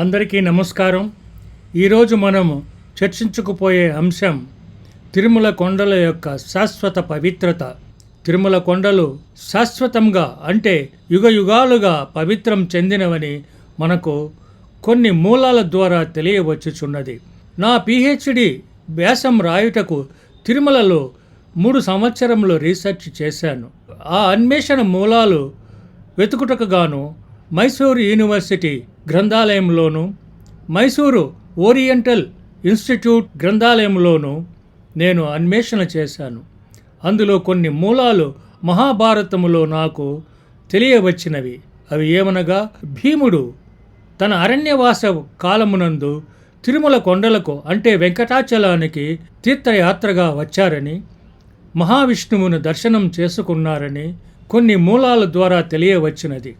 అందరికీ నమస్కారం. ఈరోజు మనము చర్చించుకుపోయే అంశం తిరుమల కొండల యొక్క శాశ్వత పవిత్రత. తిరుమల కొండలు శాశ్వతంగా అంటే యుగ యుగాలుగా పవిత్రం చెందినవని మనకు కొన్ని మూలాల ద్వారా తెలియవచ్చుచున్నది. నా పిహెచ్డి వ్యాసం రాయుటకు తిరుమలలో మూడు సంవత్సరంలో రీసెర్చ్ చేశాను. ఆ అన్వేషణ మూలాలు వెతుకుటకు గాను మైసూరు యూనివర్సిటీ గ్రంథాలయంలోను మైసూరు ఓరియంటల్ ఇన్స్టిట్యూట్ గ్రంథాలయంలోను నేను అన్వేషణ చేశాను. అందులో కొన్ని మూలాలు మహాభారతములో నాకు తెలియవచ్చినవి. అవి ఏమనగా భీముడు తన అరణ్యవాస కాలమునందు తిరుమల కొండలకు అంటే వెంకటాచలానికి తీర్థయాత్రగా వచ్చారని మహావిష్ణువును దర్శనం చేసుకున్నారని కొన్ని మూలాల ద్వారా తెలియవచ్చినది.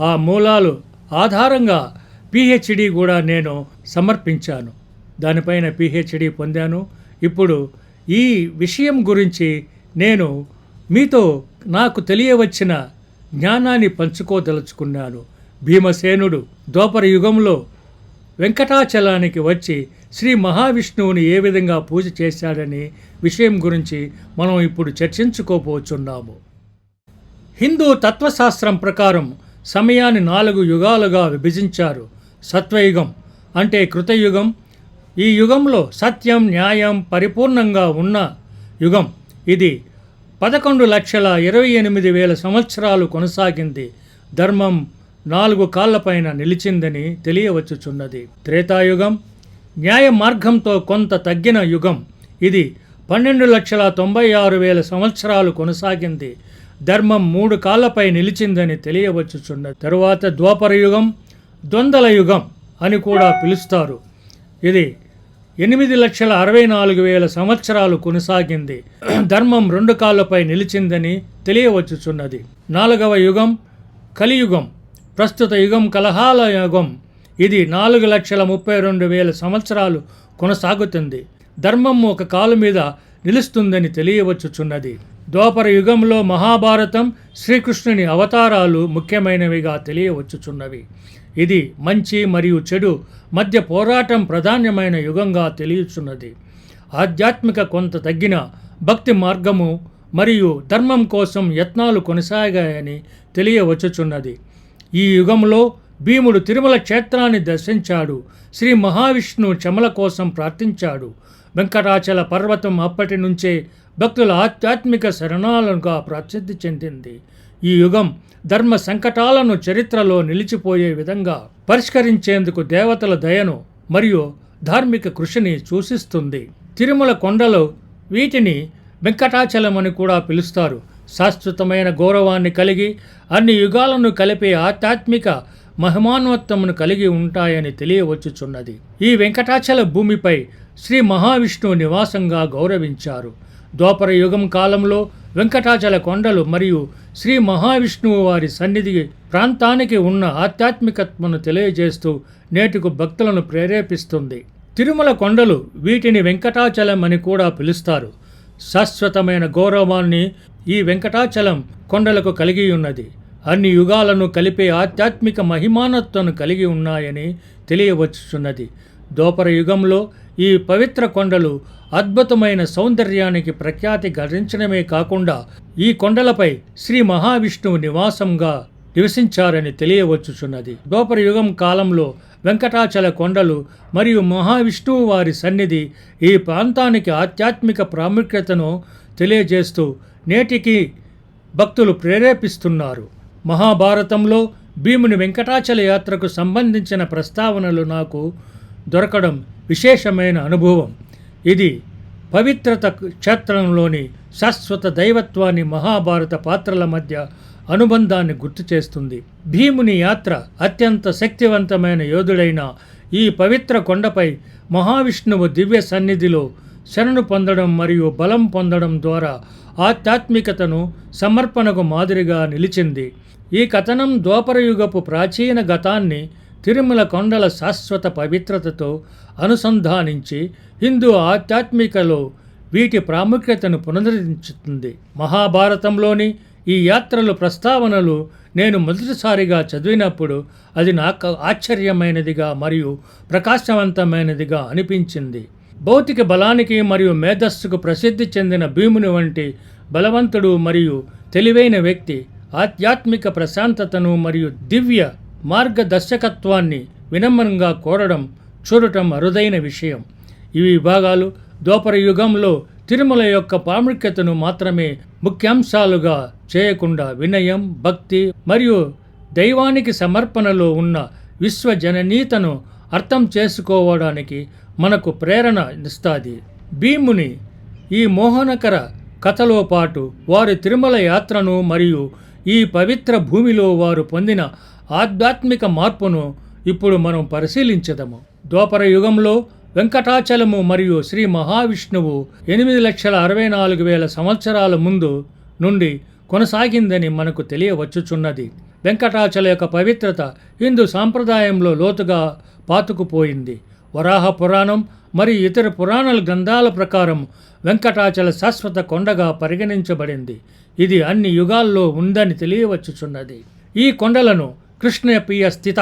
ఆ మూలాలు ఆధారంగా పిహెచ్డి కూడా నేను సమర్పించాను. దానిపైన పిహెచ్డి పొందాను. ఇప్పుడు ఈ విషయం గురించి నేను మీతో నాకు తెలియవచ్చిన జ్ఞానాన్ని పంచుకోదలుచుకున్నాను. భీమసేనుడు ద్వాపర యుగంలో వెంకటాచలానికి వచ్చి శ్రీ మహావిష్ణువుని ఏ విధంగా పూజ చేశాడని విషయం గురించి మనం ఇప్పుడు చర్చించుకోబోచున్నాము. హిందూ తత్వశాస్త్రం ప్రకారం సమయాన్ని నాలుగు యుగాలుగా విభజించారు. సత్వయుగం అంటే కృతయుగం. ఈ యుగంలో సత్యం న్యాయం పరిపూర్ణంగా ఉన్న యుగం. ఇది పదకొండు లక్షల ఇరవై ఎనిమిది వేల సంవత్సరాలు కొనసాగింది. ధర్మం నాలుగు కాళ్ళపైన నిలిచిందని తెలియవచ్చుచున్నది. త్రేతాయుగం న్యాయ మార్గంతో కొంత తగ్గిన యుగం. ఇది పన్నెండు లక్షల తొంభై ఆరు వేల సంవత్సరాలు కొనసాగింది. ధర్మం మూడు కాళ్ళపై నిలిచిందని తెలియవచ్చుచున్నది. తరువాత ద్వాపర యుగం ద్వందల యుగం అని కూడా పిలుస్తారు. ఇది ఎనిమిది లక్షల అరవై నాలుగు వేల సంవత్సరాలు కొనసాగింది. ధర్మం రెండు కాళ్ళపై నిలిచిందని తెలియవచ్చుచున్నది. నాలుగవ యుగం కలియుగం ప్రస్తుత యుగం కలహాల యుగం. ఇది నాలుగు లక్షల ముప్పై రెండు వేల సంవత్సరాలు కొనసాగుతుంది. ధర్మం ఒక కాలు మీద నిలుస్తుందని తెలియవచ్చుచున్నది. ద్వాపర యుగంలో మహాభారతం శ్రీకృష్ణుని అవతారాలు ముఖ్యమైనవిగా తెలియవచ్చుచున్నవి. ఇది మంచి మరియు చెడు మధ్య పోరాటం ప్రధానమైన యుగంగా తెలియచున్నది. ఆధ్యాత్మిక కొంత తగ్గిన భక్తి మార్గము మరియు ధర్మం కోసం యత్నాలు కొనసాగాయని తెలియవచ్చుచున్నది. ఈ యుగంలో భీముడు తిరుమల క్షేత్రాన్ని దర్శించాడు. శ్రీ మహావిష్ణువు చమల కోసం ప్రార్థించాడు. వెంకటాచల పర్వతం అప్పటి నుంచే భక్తుల ఆధ్యాత్మిక శరణాలనుగా ప్రసిద్ధి చెందింది. ఈ యుగం ధర్మ సంకటాలను చరిత్రలో నిలిచిపోయే విధంగా పరిష్కరించేందుకు దేవతల దయను మరియు ధార్మిక కృషిని సూచిస్తుంది. తిరుమల కొండలు వీటిని వెంకటాచలం అని కూడా పిలుస్తారు. శాశ్వతమైన గౌరవాన్ని కలిగి అన్ని యుగాలను కలిపే ఆధ్యాత్మిక మహిమాన్వత్తమును కలిగి ఉంటాయని తెలియవచ్చుచున్నది. ఈ వెంకటాచల భూమిపై శ్రీ మహావిష్ణువు నివాసంగా గౌరవించారు. ద్వాపర యుగం కాలంలో వెంకటాచల కొండలు మరియు శ్రీ మహావిష్ణువు వారి సన్నిధి ప్రాంతానికి ఉన్న ఆధ్యాత్మికత్వను తెలియజేస్తూ నేటికు భక్తులను ప్రేరేపిస్తుంది. తిరుమల కొండలు వీటిని వెంకటాచలం అని కూడా పిలుస్తారు. శాశ్వతమైన గౌరవాన్ని ఈ వెంకటాచలం కొండలకు కలిగి ఉన్నది. అన్ని యుగాలను కలిపే ఆధ్యాత్మిక మహిమానత్వను కలిగి ఉన్నాయని తెలియవచ్చుచున్నది. దోపర యుగంలో ఈ పవిత్ర కొండలు అద్భుతమైన సౌందర్యానికి ప్రఖ్యాతి గడించడమే కాకుండా ఈ కొండలపై శ్రీ మహావిష్ణువు నివాసంగా నివసించారని తెలియవచ్చుచున్నది. దోపర యుగం కాలంలో వెంకటాచల కొండలు మరియు మహావిష్ణువు వారి సన్నిధి ఈ ప్రాంతానికి ఆధ్యాత్మిక ప్రాముఖ్యతను తెలియజేస్తూ నేటికి భక్తులు ప్రేరేపిస్తున్నారు. మహాభారతంలో భీముని వెంకటాచల యాత్రకు సంబంధించిన ప్రస్తావనలు నాకు దొరకడం విశేషమైన అనుభవం. ఇది పవిత్రత క్షేత్రంలోని శాశ్వత దైవత్వాన్ని మహాభారత పాత్రల మధ్య అనుబంధాన్ని గుర్తు చేస్తుంది. భీముని యాత్ర అత్యంత శక్తివంతమైన యోధుడైన ఈ పవిత్ర కొండపై మహావిష్ణువు దివ్య సన్నిధిలో శరణు పొందడం మరియు బలం పొందడం ద్వారా ఆధ్యాత్మికతను సమర్పణకు మాదిరిగా నిలిచింది. ఈ కథనం ద్వాపరయుగపు ప్రాచీన గతాన్ని తిరుమల కొండల శాశ్వత పవిత్రతతో అనుసంధానించి హిందూ ఆధ్యాత్మికలో వీటి ప్రాముఖ్యతను పునరుద్ధరించుతుంది. మహాభారతంలోని ఈ యాత్రలు ప్రస్తావనలు నేను మొదటిసారిగా చదివినప్పుడు అది నాకు ఆశ్చర్యమైనదిగా మరియు ప్రకాశవంతమైనదిగా అనిపించింది. భౌతిక బలానికి మరియు మేధస్సుకు ప్రసిద్ధి చెందిన భీముని వంటి బలవంతుడు మరియు తెలివైన వ్యక్తి ఆధ్యాత్మిక ప్రశాంతతను మరియు దివ్య మార్గదర్శకత్వాన్ని వినమ్రంగా కోరడం చూడటం అరుదైన విషయం. ఈ విభాగాలు దోపర యుగంలో తిరుమల యొక్క ప్రాముఖ్యతను మాత్రమే ముఖ్యాంశాలుగా చేయకుండా వినయం భక్తి మరియు దైవానికి సమర్పణలో ఉన్న విశ్వజననీతను అర్థం చేసుకోవడానికి మనకు ప్రేరణ ఇస్తాది. భీముని ఈ మోహనకర కథలో పాటు వారి తిరుమల యాత్రను మరియు ఈ పవిత్ర భూమిలో వారు పొందిన ఆధ్యాత్మిక మార్పును ఇప్పుడు మనం పరిశీలించదము. ద్వాపర యుగంలో వెంకటాచలము మరియు శ్రీ మహావిష్ణువు ఎనిమిది లక్షల అరవై నాలుగు వేల సంవత్సరాల ముందు నుండి కొనసాగిందని మనకు తెలియవచ్చుచున్నది. వెంకటాచల యొక్క పవిత్రత హిందూ సాంప్రదాయంలో లోతుగా పాతుకుపోయింది. వరాహ పురాణం మరియు ఇతర పురాణాల గ్రంథాల ప్రకారం వెంకటాచల శాశ్వత కొండగా పరిగణించబడింది. ఇది అన్ని యుగాల్లో ఉందని తెలియవచ్చుచున్నది. ఈ కొండలను కృష్ణప్రియ స్థిత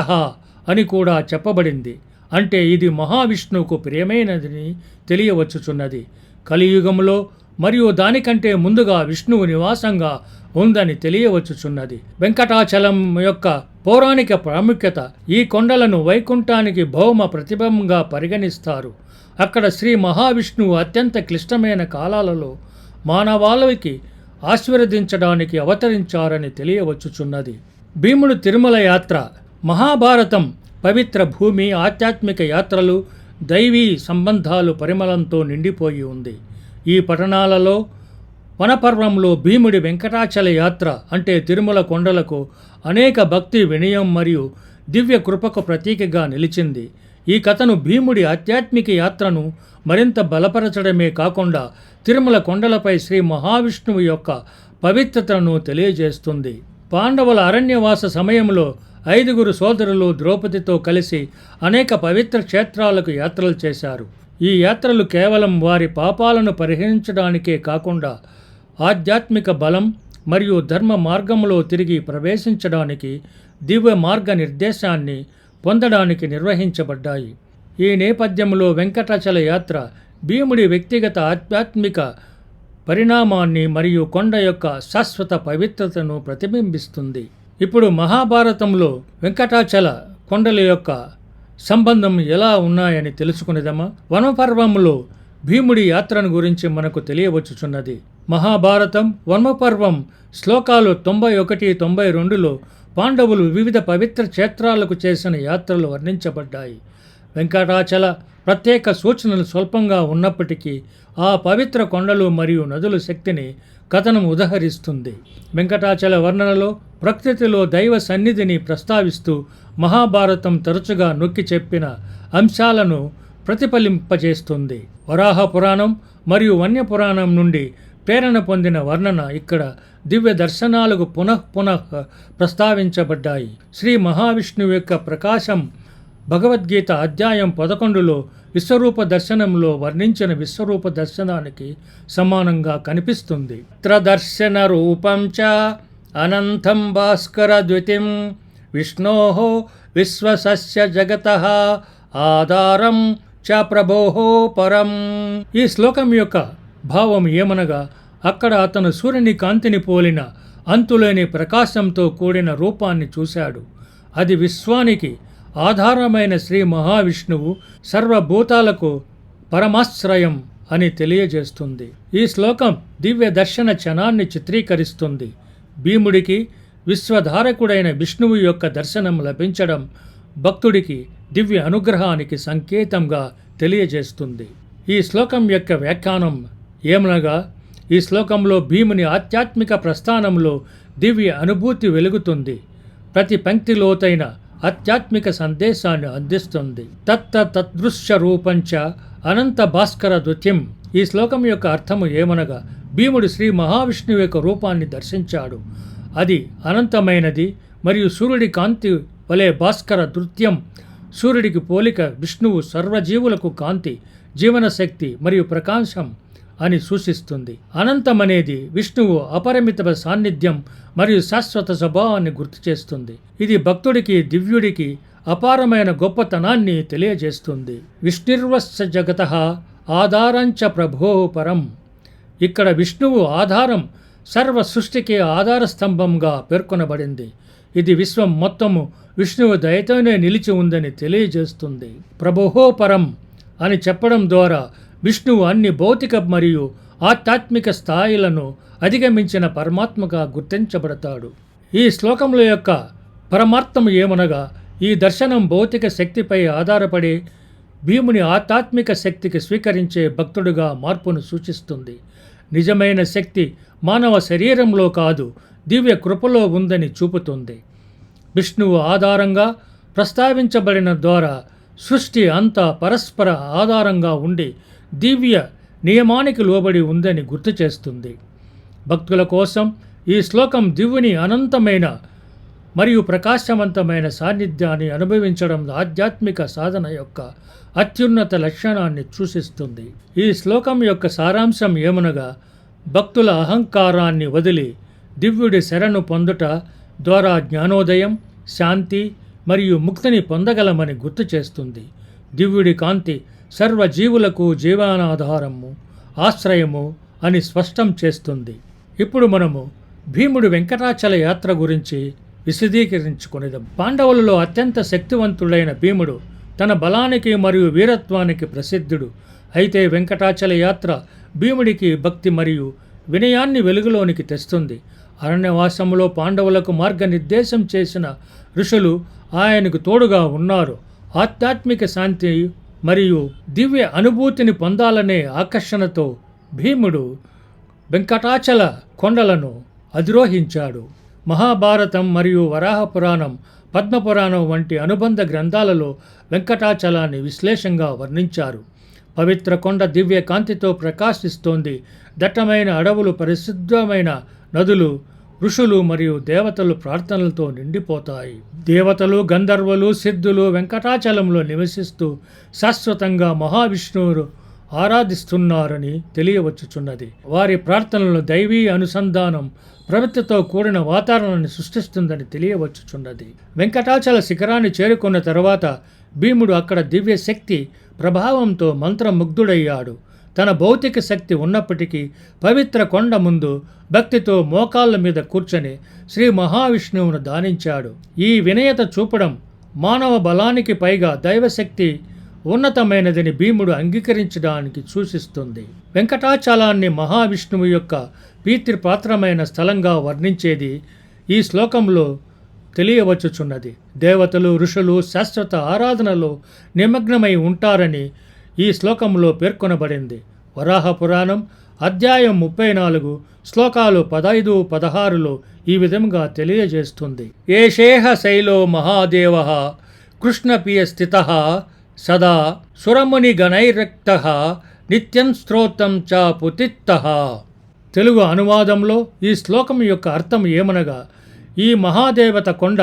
అని కూడా చెప్పబడింది. అంటే ఇది మహావిష్ణువుకు ప్రియమైనదని తెలియవచ్చుచున్నది. కలియుగంలో మరియు దానికంటే ముందుగా విష్ణువు నివాసంగా ఉందని తెలియవచ్చుచున్నది. వెంకటాచలం యొక్క పౌరాణిక ప్రాముఖ్యత ఈ కొండలను వైకుంఠానికి భౌమ ప్రతిబింబంగా పరిగణిస్తారు. అక్కడ శ్రీ మహావిష్ణువు అత్యంత క్లిష్టమైన కాలాలలో మానవాళవికి ఆశీర్వదించడానికి అవతరించారని తెలియవచ్చుచున్నది. భీముడు తిరుమల యాత్ర మహాభారతం పవిత్ర భూమి ఆధ్యాత్మిక యాత్రలు దైవీ సంబంధాలు పరిమళంతో నిండిపోయి ఉంది. ఈ పట్టణాలలో వనపర్వంలో భీముడి వెంకటాచల యాత్ర అంటే తిరుమల కొండలకు అనేక భక్తి వినయం మరియు దివ్య కృపకు ప్రతీకగా నిలిచింది. ఈ కథను భీముడి ఆధ్యాత్మిక యాత్రను మరింత బలపరచడమే కాకుండా తిరుమల కొండలపై శ్రీ మహావిష్ణువు యొక్క పవిత్రతను తెలియజేస్తుంది. పాండవుల అరణ్యవాస సమయంలో ఐదుగురు సోదరులు ద్రౌపదితో కలిసి అనేక పవిత్ర క్షేత్రాలకు యాత్రలు చేశారు. ఈ యాత్రలు కేవలం వారి పాపాలను పరిహరించడానికే కాకుండా ఆధ్యాత్మిక బలం మరియు ధర్మ మార్గంలో తిరిగి ప్రవేశించడానికి దివ్య మార్గ నిర్దేశాన్ని పొందడానికి నిర్వహించబడ్డాయి. ఈ నేపథ్యంలో వెంకటాచల యాత్ర భీముడి వ్యక్తిగత ఆధ్యాత్మిక పరిణామాన్ని మరియు కొండ యొక్క శాశ్వత పవిత్రతను ప్రతిబింబిస్తుంది. ఇప్పుడు మహాభారతంలో వెంకటాచల కొండల యొక్క సంబంధం ఎలా ఉన్నాయని తెలుసుకునేదమ్మా? వనపర్వంలో భీముడి యాత్రను గురించి మనకు తెలియవచ్చుచున్నది. మహాభారతం వనపర్వం శ్లోకాలు తొంభై ఒకటి తొంభై రెండులో పాండవులు వివిధ పవిత్ర క్షేత్రాలకు చేసిన యాత్రలు వర్ణించబడ్డాయి. వెంకటాచల ప్రత్యేక సూచనలు స్వల్పంగా ఉన్నప్పటికీ ఆ పవిత్ర కొండలు మరియు నదుల శక్తిని కథనం ఉదహరిస్తుంది. వెంకటాచల వర్ణనలో ప్రకృతిలో దైవ సన్నిధిని ప్రస్తావిస్తూ మహాభారతం తరచుగా నొక్కి చెప్పిన అంశాలను ప్రతిఫలింపజేస్తుంది. వరాహ పురాణం మరియు వన్య పురాణం నుండి ప్రేరణ పొందిన వర్ణన ఇక్కడ దివ్య దర్శనాలకు పునః పునః ప్రస్తావించబడ్డాయి. శ్రీ మహావిష్ణువు యొక్క ప్రకాశం భగవద్గీత అధ్యాయం పదకొండులో విశ్వరూప దర్శనంలో వర్ణించిన విశ్వరూప దర్శనానికి సమానంగా కనిపిస్తుంది. త్రదర్శన రూపం చ అనంతం భాస్కర ద్వితిం విష్ణో విశ్వసస్య జగత ఆధారం చ ప్రభో పరం. ఈ శ్లోకం యొక్క భావం ఏమనగా అక్కడ అతను సూర్యుని కాంతిని పోలిన అంతులేని ప్రకాశంతో కూడిన రూపాన్ని చూశాడు. అది విశ్వానికి ఆధారమైన శ్రీ మహావిష్ణువు సర్వభూతాలకు పరమాశ్రయం అని తెలియజేస్తుంది. ఈ శ్లోకం దివ్య దర్శన క్షణాన్ని చిత్రీకరిస్తుంది. భీముడికి విశ్వధారకుడైన విష్ణువు యొక్క దర్శనం లభించడం భక్తుడికి దివ్య అనుగ్రహానికి సంకేతంగా తెలియజేస్తుంది. ఈ శ్లోకం యొక్క వ్యాఖ్యానం ఏమనగా ఈ శ్లోకంలో భీముని ఆధ్యాత్మిక ప్రస్థానంలో దివ్య అనుభూతి వెలుగుతుంది. ప్రతి పంక్తి లోతైన ఆధ్యాత్మిక సందేశాన్ని అందిస్తుంది. తత్త తదృశ్య రూపంచ అనంత భాస్కర దుత్యం ఈ శ్లోకం యొక్క అర్థము ఏమనగా భీముడు శ్రీ మహావిష్ణువు యొక్క రూపాన్ని దర్శించాడు. అది అనంతమైనది మరియు సూర్యుడి కాంతి వలె భాస్కర నృత్యం సూర్యుడికి పోలిక విష్ణువు సర్వజీవులకు కాంతి జీవనశక్తి మరియు ప్రకాశం. అని సూచిస్తుంది. అనంతం అనేది విష్ణువు అపరిమిత సాన్నిధ్యం మరియు శాశ్వత స్వభావాన్ని గుర్తు చేస్తుంది. ఇది భక్తుడికి దివ్యుడికి అపారమైన గొప్పతనాన్ని తెలియజేస్తుంది. విష్ణుర్వస్స జగత ఆధారంచ ప్రభో పరం. ఇక్కడ విష్ణువు ఆధారం సర్వ సృష్టికి ఆధార స్తంభంగా పేర్కొనబడింది. ఇది విశ్వం మొత్తము విష్ణువు దయతోనే నిలిచి ఉందని తెలియజేస్తుంది. ప్రభుహో పరం అని చెప్పడం ద్వారా విష్ణువు అన్ని భౌతిక మరియు ఆధ్యాత్మిక స్థాయిలను అధిగమించిన పరమాత్మగా గుర్తించబడతాడు. ఈ శ్లోకముల యొక్క పరమార్థం ఏమనగా ఈ దర్శనం భౌతిక శక్తిపై ఆధారపడి భీముని ఆధ్యాత్మిక శక్తికి స్వీకరించే భక్తుడుగా మార్పును సూచిస్తుంది. నిజమైన శక్తి మానవ శరీరంలో కాదు దివ్య కృపలో ఉందని చూపుతుంది. విష్ణువు ఆధారంగా ప్రస్తావించబడిన ద్వారా సృష్టి అంతా పరస్పర ఆధారంగా ఉండి దివ్య నియమానికి లోబడి ఉందని గుర్తు చేస్తుంది. భక్తుల కోసం ఈ శ్లోకం దివ్యుని అనంతమైన మరియు ప్రకాశవంతమైన సాన్నిధ్యాన్ని అనుభవించడం ఆధ్యాత్మిక సాధన యొక్క అత్యున్నత లక్షణాన్ని సూచిస్తుంది. ఈ శ్లోకం యొక్క సారాంశం ఏమనగా భక్తుల అహంకారాన్ని వదిలి దివ్యుడి శరణు పొందుట ద్వారా జ్ఞానోదయం శాంతి మరియు ముక్తిని పొందగలమని గుర్తు చేస్తుంది. దివ్యుడి కాంతి సర్వజీవులకు జీవనాధారము ఆశ్రయము అని స్పష్టం చేస్తుంది. ఇప్పుడు మనము భీముడు వెంకటాచల యాత్ర గురించి విశదీకరించుకునేదాం. పాండవులలో అత్యంత శక్తివంతుడైన భీముడు తన బలానికి మరియు వీరత్వానికి ప్రసిద్ధుడు. అయితే వెంకటాచల యాత్ర భీముడికి భక్తి మరియు వినయాన్ని వెలుగులోనికి తెస్తుంది. అరణ్యవాసములో పాండవులకు మార్గనిర్దేశం చేసిన ఋషులు ఆయనకు తోడుగా ఉన్నారు. ఆధ్యాత్మిక శాంతి మరియు దివ్య అనుభూతిని పొందాలనే ఆకర్షణతో భీముడు వెంకటాచల కొండలను అధిరోహించాడు. మహాభారతం మరియు వరాహ పురాణం పద్మపురాణం వంటి అనుబంధ గ్రంథాలలో వెంకటాచలాన్ని విశ్లేషంగా వర్ణించారు. పవిత్ర కొండ దివ్య కాంతితో ప్రకాశిస్తోంది. దట్టమైన అడవులు పరిశుద్ధమైన నదులు ఋషులు మరియు దేవతలు ప్రార్థనలతో నిండిపోతాయి. దేవతలు గంధర్వులు సిద్ధులు వెంకటాచలంలో నివసిస్తూ శాశ్వతంగా మహావిష్ణువును ఆరాధిస్తున్నారని తెలియవచ్చుచున్నది. వారి ప్రార్థనలు దైవీ అనుసంధానం ప్రవృత్తితో కూడిన వాతావరణాన్ని సృష్టిస్తుందని తెలియవచ్చుచున్నది. వెంకటాచల శిఖరాన్ని చేరుకున్న తర్వాత భీముడు అక్కడ దివ్య శక్తి ప్రభావంతో మంత్రముగ్ధుడయ్యాడు. తన భౌతిక శక్తి ఉన్నప్పటికీ పవిత్ర కొండ ముందు భక్తితో మోకాళ్ళ మీద కూర్చొని శ్రీ మహావిష్ణువును దానించాడు ఈ వినయత చూపడం మానవ బలానికి పైగా దైవశక్తి ఉన్నతమైనదని భీముడు అంగీకరించడానికి సూచిస్తుంది. వెంకటాచలాన్ని మహావిష్ణువు యొక్క పీతృపాత్రమైన స్థలంగా వర్ణించేది ఈ శ్లోకంలో తెలియవచ్చుచున్నది. దేవతలు ఋషులు శాశ్వత ఆరాధనలో నిమగ్నమై ఉంటారని ఈ శ్లోకంలో పేర్కొనబడింది. వరాహ పురాణం అధ్యాయం ముప్పై నాలుగు శ్లోకాలు పదైదు పదహారులో ఈ విధంగా తెలియజేస్తుంది. ఏషేహ శైలో మహాదేవ కృష్ణపియ స్థిత సదా సురముని గణైరక్త నిత్యం స్తోత్రం చ పుతిత్త. తెలుగు అనువాదంలో ఈ శ్లోకం యొక్క అర్థం ఏమనగా ఈ మహాదేవత కొండ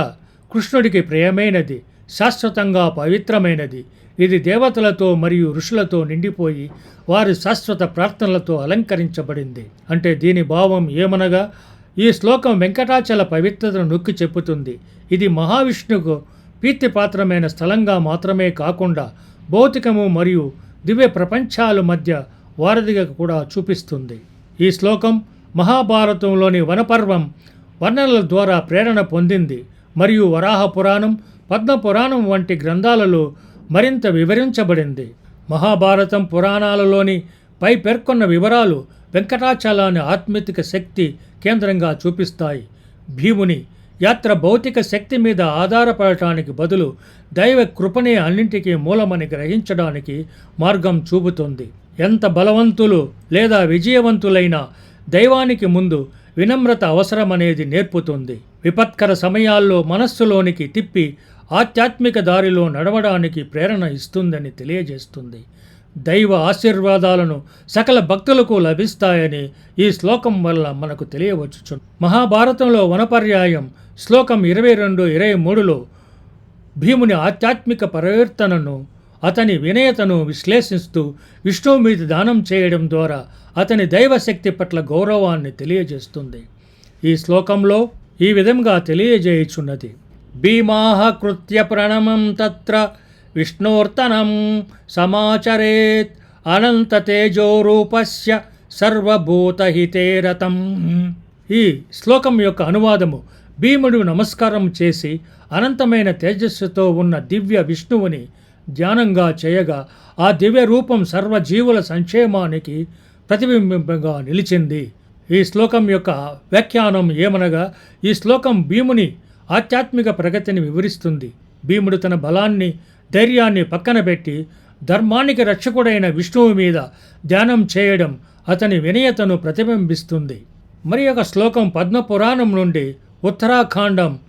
కృష్ణుడికి ప్రియమైనది శాశ్వతంగా పవిత్రమైనది ఇది దేవతలతో మరియు ఋషులతో నిండిపోయి వారి శాశ్వత ప్రార్థనలతో అలంకరించబడింది. అంటే దీని భావం ఏమనగా ఈ శ్లోకం వెంకటాచల పవిత్రతను నొక్కి చెప్పుతుంది. ఇది మహావిష్ణువుకు ప్రీతిపాత్రమైన స్థలంగా మాత్రమే కాకుండా భౌతికము మరియు దివ్య ప్రపంచాల మధ్య వారధిగా కూడా చూపిస్తుంది. ఈ శ్లోకం మహాభారతంలోని వనపర్వం వర్ణనల ద్వారా ప్రేరణ పొందింది. మరియు వరాహ పురాణం పద్మపురాణం వంటి గ్రంథాలలో మరింత వివరించబడింది. మహాభారతం పురాణాలలోని పై పేర్కొన్న వివరాలు వెంకటాచలాన్ని ఆత్మిక శక్తి కేంద్రంగా చూపిస్తాయి. భీముని యాత్ర భౌతిక శక్తి మీద ఆధారపడటానికి బదులు దైవ కృపనే అన్నింటికీ మూలమని గ్రహించడానికి మార్గం చూపుతుంది. ఎంత బలవంతులు లేదా విజయవంతులైన దైవానికి ముందు వినమ్రత అవసరమనేది నేర్పుతుంది. విపత్కర సమయాల్లో మనస్సులోనికి తిప్పి ఆధ్యాత్మిక దారిలో నడవడానికి ప్రేరణ ఇస్తుందని తెలియజేస్తుంది. దైవ ఆశీర్వాదాలను సకల భక్తులకు లభిస్తాయని ఈ శ్లోకం వల్ల మనకు తెలియవచ్చు మహాభారతంలో వనపర్యాయం శ్లోకం ఇరవై రెండు ఇరవై మూడులో భీముని ఆధ్యాత్మిక పరివర్తనను అతని వినయతను విశ్లేషిస్తూ విష్ణువు మీద దానం చేయడం ద్వారా అతని దైవశక్తి పట్ల గౌరవాన్ని తెలియజేస్తుంది. ఈ శ్లోకంలో ఈ విధంగా తెలియజేయుచున్నది. భీమాహకృత్య ప్రణమం తత్ర విష్ణోర్తనం సమాచరేత్ అనంత తేజోరూపస్య సర్వభూతహితేరతం. ఈ శ్లోకం యొక్క అనువాదము భీముడు నమస్కారం చేసి అనంతమైన తేజస్సుతో ఉన్న దివ్య విష్ణువుని ధ్యానంగా చేయగా ఆ దివ్య రూపం సర్వజీవుల సంక్షేమానికి ప్రతిబింబంగా నిలిచింది. ఈ శ్లోకం యొక్క వ్యాఖ్యానం ఏమనగా ఈ శ్లోకం భీముని ఆధ్యాత్మిక ప్రగతిని వివరిస్తుంది. భీముడు తన బలాన్ని ధైర్యాన్ని పక్కన పెట్టి ధర్మానికి రక్షకుడైన విష్ణువు మీద ధ్యానం చేయడం అతని వినయతను ప్రతిబింబిస్తుంది. మరి ఒక శ్లోకం పద్మపురాణం నుండి ఉత్తరాఖండం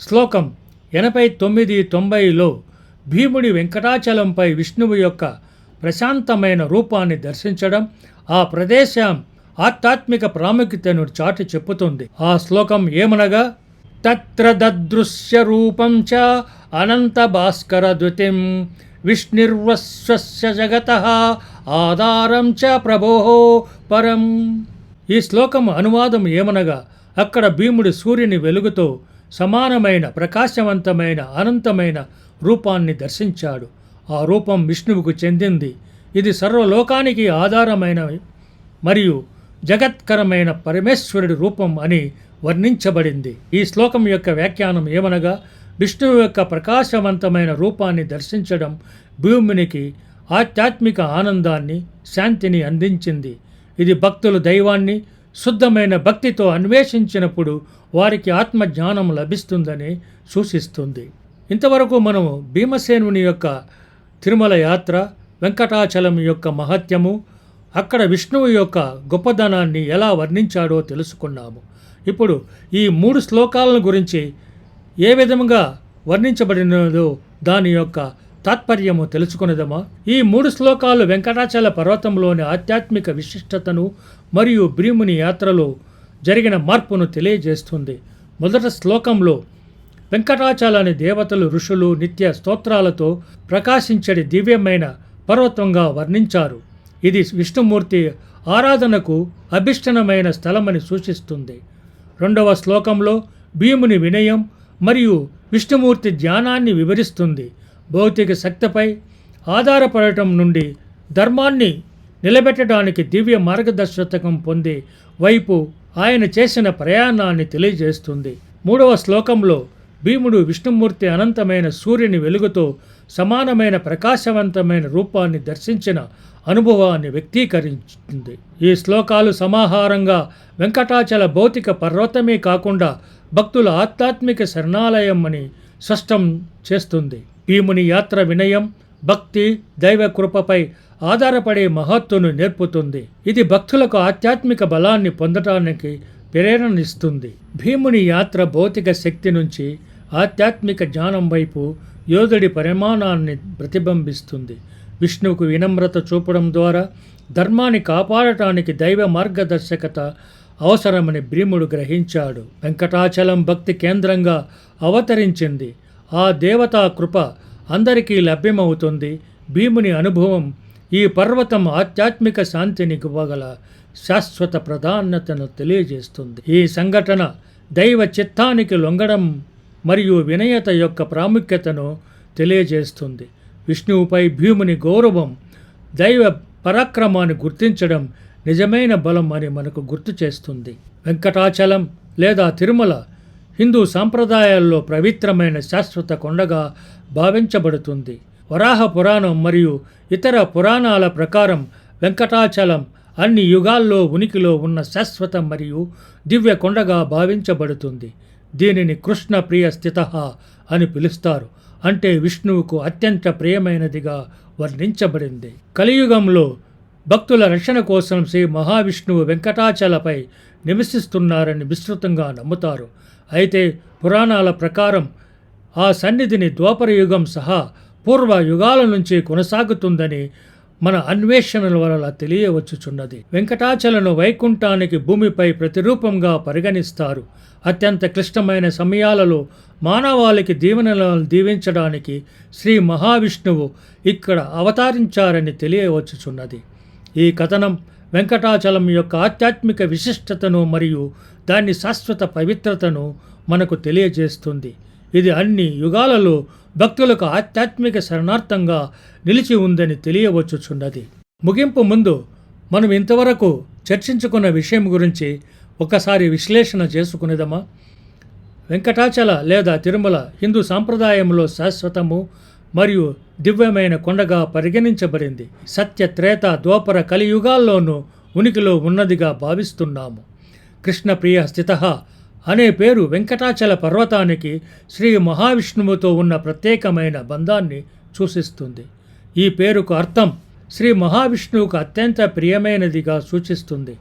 శ్లోకం ఎనభై తొమ్మిది తొంభైలో భీముడి వెంకటాచలంపై విష్ణువు యొక్క ప్రశాంతమైన రూపాన్ని దర్శించడం ఆ ప్రదేశం ఆధ్యాత్మిక ప్రాముఖ్యతను చాటి చెప్పుతుంది. ఆ శ్లోకం ఏమనగా తత్ర దదృశ్య రూపం చ అనంత భాస్కర ద్యుతిం విష్ణుర్వస్వస్య జగత ఆధారం చ ప్రభో పరం. ఈ శ్లోకం అనువాదం ఏమనగా అక్కడ భీముడు సూర్యుని వెలుగుతో సమానమైన ప్రకాశవంతమైన అనంతమైన రూపాన్ని దర్శించాడు. ఆ రూపం విష్ణువుకు చెందింది. ఇది సర్వలోకానికి ఆధారమైన మరియు జగత్కరమైన పరమేశ్వరుడి రూపం అని వర్ణించబడింది. ఈ శ్లోకం యొక్క వ్యాఖ్యానం ఏమనగా విష్ణువు యొక్క ప్రకాశవంతమైన రూపాన్ని దర్శించడం భూమినికి ఆధ్యాత్మిక ఆనందాన్ని శాంతిని అందించింది. ఇది భక్తులు దైవాన్ని శుద్ధమైన భక్తితో అన్వేషించినప్పుడు వారికి ఆత్మజ్ఞానం లభిస్తుందని సూచిస్తుంది. ఇంతవరకు మనము భీమసేనుని యొక్క తిరుమల యాత్ర వెంకటాచలం యొక్క మహత్యము అక్కడ విష్ణువు యొక్క గొప్పదనాన్ని ఎలా వర్ణించాడో తెలుసుకున్నాము. ఇప్పుడు ఈ మూడు శ్లోకాలను గురించి ఏ విధముగా వర్ణించబడినదో దాని యొక్క తాత్పర్యము తెలుసుకునేదమా? ఈ మూడు శ్లోకాలు వెంకటాచల పర్వతంలోని ఆధ్యాత్మిక విశిష్టతను మరియు భీముని యాత్రలో జరిగిన మార్పును తెలియజేస్తుంది. మొదట శ్లోకంలో వెంకటాచలాన్ని దేవతలు ఋషులు నిత్య స్తోత్రాలతో ప్రకాశించడి దివ్యమైన పర్వతంగా వర్ణించారు. ఇది విష్ణుమూర్తి ఆరాధనకు అభిష్టనమైన స్థలమని సూచిస్తుంది. రెండవ శ్లోకంలో భీముని వినయం మరియు విష్ణుమూర్తి ధ్యానాన్ని వివరిస్తుంది. భౌతిక శక్తిపై ఆధారపడటం నుండి ధర్మాన్ని నిలబెట్టడానికి దివ్య మార్గదర్శకం పొందే వైపు ఆయన చేసిన ప్రయాణాన్ని తెలియజేస్తుంది. మూడవ శ్లోకంలో భీముడు విష్ణుమూర్తి అనంతమైన సూర్యుని వెలుగుతో సమానమైన ప్రకాశవంతమైన రూపాన్ని దర్శించిన అనుభవాన్ని వ్యక్తీకరించింది. ఈ శ్లోకాలు సమాహారంగా వెంకటాచల భౌతిక పర్వతమే కాకుండా భక్తుల ఆధ్యాత్మిక శరణాలయం అని స్పష్టం చేస్తుంది. భీముని యాత్ర వినయం భక్తి దైవ కృపపై ఆధారపడే మహత్తును నేర్పుతుంది. ఇది భక్తులకు ఆధ్యాత్మిక బలాన్ని పొందటానికి ప్రేరణనిస్తుంది. భీముని యాత్ర భౌతిక శక్తి నుంచి ఆధ్యాత్మిక జ్ఞానం వైపు యోధుడి పరిమాణాన్ని ప్రతిబింబిస్తుంది. విష్ణువుకు వినమ్రత చూపడం ద్వారా ధర్మాన్ని కాపాడటానికి దైవ మార్గదర్శకత అవసరమని భీముడు గ్రహించాడు. వెంకటాచలం భక్తి కేంద్రంగా అవతరించింది. ఆ దేవతా కృప అందరికీ లభ్యమవుతుంది. భీముని అనుభవం ఈ పర్వతం ఆధ్యాత్మిక శాంతిని ఇవ్వగల శాశ్వత ప్రాధాన్యతను తెలియజేస్తుంది. ఈ సంఘటన దైవ చిత్తానికి లొంగడం మరియు వినయత యొక్క ప్రాముఖ్యతను తెలియజేస్తుంది. విష్ణువుపై భీముని గౌరవం దైవ పరాక్రమాన్ని గుర్తించడం నిజమైన బలం అని మనకు గుర్తు చేస్తుంది. వెంకటాచలం లేదా తిరుమల హిందూ సాంప్రదాయాల్లో పవిత్రమైన శాశ్వత కొండగా భావించబడుతుంది. వరాహ పురాణం మరియు ఇతర పురాణాల ప్రకారం వెంకటాచలం అన్ని యుగాల్లో ఉనికిలో ఉన్న శాశ్వత మరియు దివ్య కొండగా భావించబడుతుంది. దీనిని కృష్ణ ప్రియ స్థిత అని పిలుస్తారు. అంటే విష్ణువుకు అత్యంత ప్రియమైనదిగా వర్ణించబడింది. కలియుగంలో భక్తుల రక్షణ కోసం శ్రీ మహావిష్ణువు వెంకటాచలపై నివసిస్తున్నారని విస్తృతంగా నమ్ముతారు. అయితే పురాణాల ప్రకారం ఆ సన్నిధిని ద్వాపర యుగం సహా పూర్వ యుగాల నుంచి కొనసాగుతుందని మన అన్వేషణల వలన తెలియవచ్చుచున్నది. వెంకటాచలను వైకుంఠానికి భూమిపై ప్రతిరూపంగా పరిగణిస్తారు. అత్యంత క్లిష్టమైన సమయాలలో మానవాళికి దీవెనలను దీవించడానికి శ్రీ మహావిష్ణువు ఇక్కడ అవతరించారని తెలియవచ్చుచున్నది. ఈ కథనం వెంకటాచలం యొక్క ఆధ్యాత్మిక విశిష్టతను మరియు దాని శాశ్వత పవిత్రతను మనకు తెలియజేస్తుంది. ఇది అన్ని యుగాలలో భక్తులకు ఆధ్యాత్మిక శరణార్థంగా నిలిచి ఉందని తెలియవచ్చుచున్నది. ముగింపు ముందు మనం ఇంతవరకు చర్చించుకున్న విషయం గురించి ఒకసారి విశ్లేషణ చేసుకునేదమా వెంకటాచల లేదా తిరుమల హిందూ సాంప్రదాయంలో శాశ్వతము మరియు దివ్యమైన కొండగా పరిగణించబడింది. సత్య త్రేత ద్వాపర కలియుగాల్లోనూ ఉనికిలో ఉన్నదిగా భావిస్తున్నాము. కృష్ణప్రియ స్థిత అనే పేరు వెంకటాచల పర్వతానికి శ్రీ మహావిష్ణువుతో ఉన్న ప్రత్యేకమైన బంధాన్ని సూచిస్తుంది. ఈ పేరుకు అర్థం శ్రీ మహావిష్ణువుకు అత్యంత ప్రియమైనదిగా సూచిస్తుంది.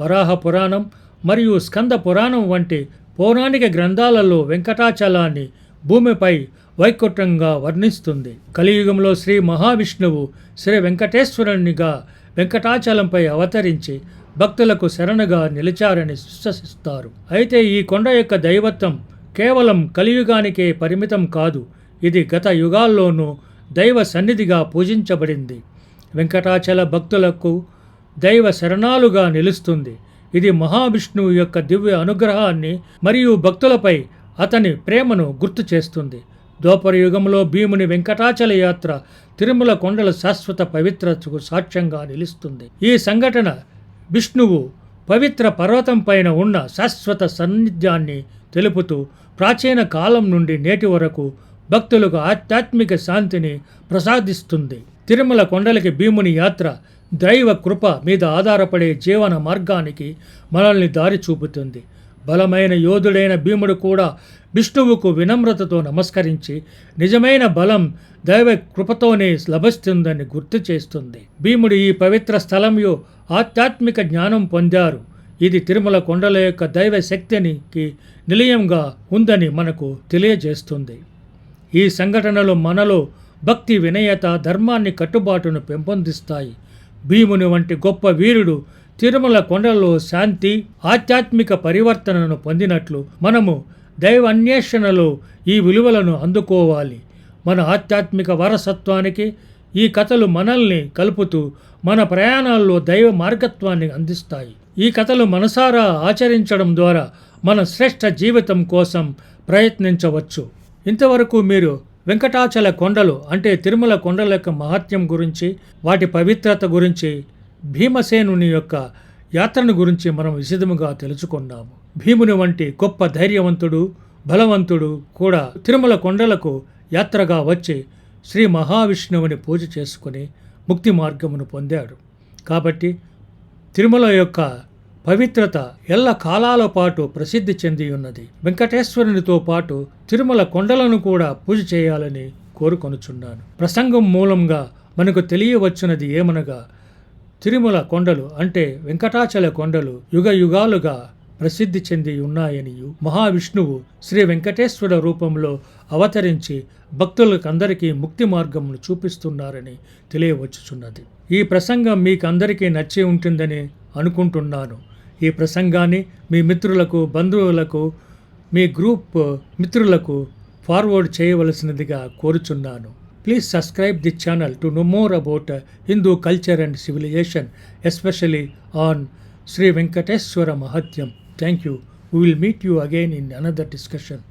వరాహ పురాణం మరియు స్కంద పురాణం వంటి పౌరాణిక గ్రంథాలలో వెంకటాచలాన్ని భూమిపై వైకుంఠంగా వర్ణిస్తుంది. కలియుగంలో శ్రీ మహావిష్ణువు శ్రీ వెంకటేశ్వరునిగా వెంకటాచలంపై అవతరించి భక్తులకు శరణుగా నిలిచారని విశ్వసిస్తారు. అయితే ఈ కొండ యొక్క దైవత్వం కేవలం కలియుగానికే పరిమితం కాదు ఇది గత యుగాల్లోనూ దైవ సన్నిధిగా పూజించబడింది. వెంకటాచల భక్తులకు దైవ శరణాలుగా నిలుస్తుంది. ఇది మహావిష్ణువు యొక్క దివ్య అనుగ్రహాన్ని మరియు భక్తులపై అతని ప్రేమను గుర్తు చేస్తుంది. యుగంలో భీముని వెంకటాచల యాత్ర తిరుమల కొండల శాశ్వత పవిత్రతకు సాక్ష్యంగా నిలుస్తుంది. ఈ సంఘటన విష్ణువు పవిత్ర పర్వతం పైన ఉన్న శాశ్వత సాన్నిధ్యాన్ని తెలుపుతూ ప్రాచీన కాలం నుండి నేటి వరకు భక్తులకు ఆధ్యాత్మిక శాంతిని ప్రసాదిస్తుంది. తిరుమల కొండలకి భీముని యాత్ర దైవ కృప మీద ఆధారపడే జీవన మార్గానికి మనల్ని దారి చూపుతుంది. బలమైన యోధుడైన భీముడు కూడా విష్ణువుకు వినమ్రతతో నమస్కరించి నిజమైన బలం దైవ కృపతోనే లభిస్తుందని గుర్తు చేస్తుంది. భీముడు ఈ పవిత్ర స్థలంలో ఆధ్యాత్మిక జ్ఞానం పొందారు. ఇది తిరుమల కొండల యొక్క దైవ శక్తినికి నిలయంగా ఉందని మనకు తెలియజేస్తుంది. ఈ సంఘటనలు మనలో భక్తి వినయత ధర్మాన్ని కట్టుబాటును పెంపొందిస్తాయి. భీముని వంటి గొప్ప వీరుడు తిరుమల కొండలో శాంతి ఆధ్యాత్మిక పరివర్తనను పొందినట్లు మనము దైవ అన్వేషణలో ఈ విలువలను అందుకోవాలి. మన ఆధ్యాత్మిక వారసత్వానికి ఈ కథలు మనల్ని కలుపుతూ మన ప్రయాణాల్లో దైవ మార్గత్వాన్ని అందిస్తాయి. ఈ కథలు మనసారా ఆచరించడం ద్వారా మన శ్రేష్ఠ జీవితం కోసం ప్రయత్నించవచ్చు. ఇంతవరకు మీరు వెంకటాచల కొండలు అంటే తిరుమల కొండల యొక్క మహత్యం గురించి వాటి పవిత్రత గురించి భీమసేనుని యొక్క యాత్రను గురించి మనం విశదముగా తెలుసుకున్నాము. భీముని వంటి గొప్ప ధైర్యవంతుడు బలవంతుడు కూడా తిరుమల కొండలకు యాత్రగా వచ్చి శ్రీ మహావిష్ణువుని పూజ చేసుకుని ముక్తి మార్గమును పొందాడు. కాబట్టి తిరుమల యొక్క పవిత్రత ఎల్ల కాలాల పాటు ప్రసిద్ధి చెంది ఉన్నది. వెంకటేశ్వరునితో పాటు తిరుమల కొండలను కూడా పూజ చేయాలని కోరుకొనుచున్నాను. ప్రసంగం మూలంగా మనకు తెలియవచ్చున్నది ఏమనగా తిరుమల కొండలు అంటే వెంకటాచల కొండలు యుగ యుగాలుగా ప్రసిద్ధి చెంది ఉన్నాయనియు మహావిష్ణువు శ్రీ వెంకటేశ్వర రూపంలో అవతరించి భక్తులకందరికీ ముక్తి మార్గమును చూపిస్తున్నారని తెలియవచ్చుచున్నది. ఈ ప్రసంగం మీకందరికీ నచ్చి ఉంటుందని అనుకుంటున్నాను. ఈ ప్రసంగాన్ని మీ మిత్రులకు బంధువులకు మీ గ్రూప్ మిత్రులకు ఫార్వర్డ్ చేయవలసినదిగా కోరుచున్నాను. Please subscribe the channel to know more about Hindu culture and civilization especially on Shri Venkateswara Mahatyam. Thank you. We will meet you again in another discussion.